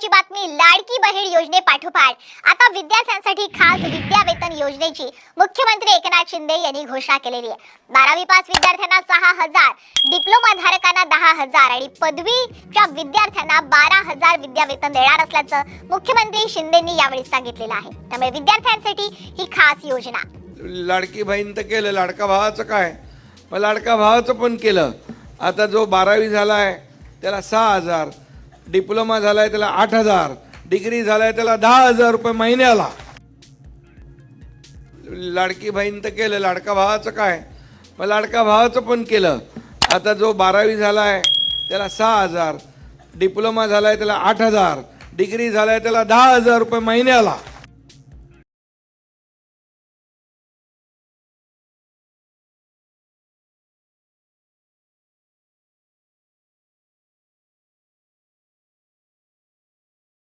महत्वाची बातमी लाडकी बहीण योजनेपाठोपाठ आता विद्यार्थ्यांसाठी खास विद्या वेतन योजनेची मुख्यमंत्री एकनाथ शिंदे यांनी घोषणा केलेली आहे. बारावी पास विद्यार्थ्यांना सहा हजार डिप्लोमा धारकांना दहा हजार आणि पदवीच्या विद्यार्थ्यांना बारा हजार विद्या वेतन देणार असल्याचं मुख्यमंत्री शिंदेंनी यावेळी सांगितलेलं आहे. त्यामुळे विद्यार्थ्यांसाठी ही खास योजना. लाडकी बहीण तर केलं लाडका भावाचं काय? मग लाडका भावाचं पण केलं. आता जो बारावी झाला आहे त्याला सहा हजार डिप्लोमा झाला आहे त्याला आठ हजार. डिग्री झालाय त्याला दहा हजार रुपये महिन्याला. लाडकी बहीण तर केलं लाडका भावाचं काय? मग लाडका भावाचं पण केलं. आता जो बारावी झाला आहे त्याला सहा हजार. डिप्लोमा झाला आहे त्याला आठ हजार. डिग्री झाला आहे त्याला दहा हजार रुपये महिन्याला.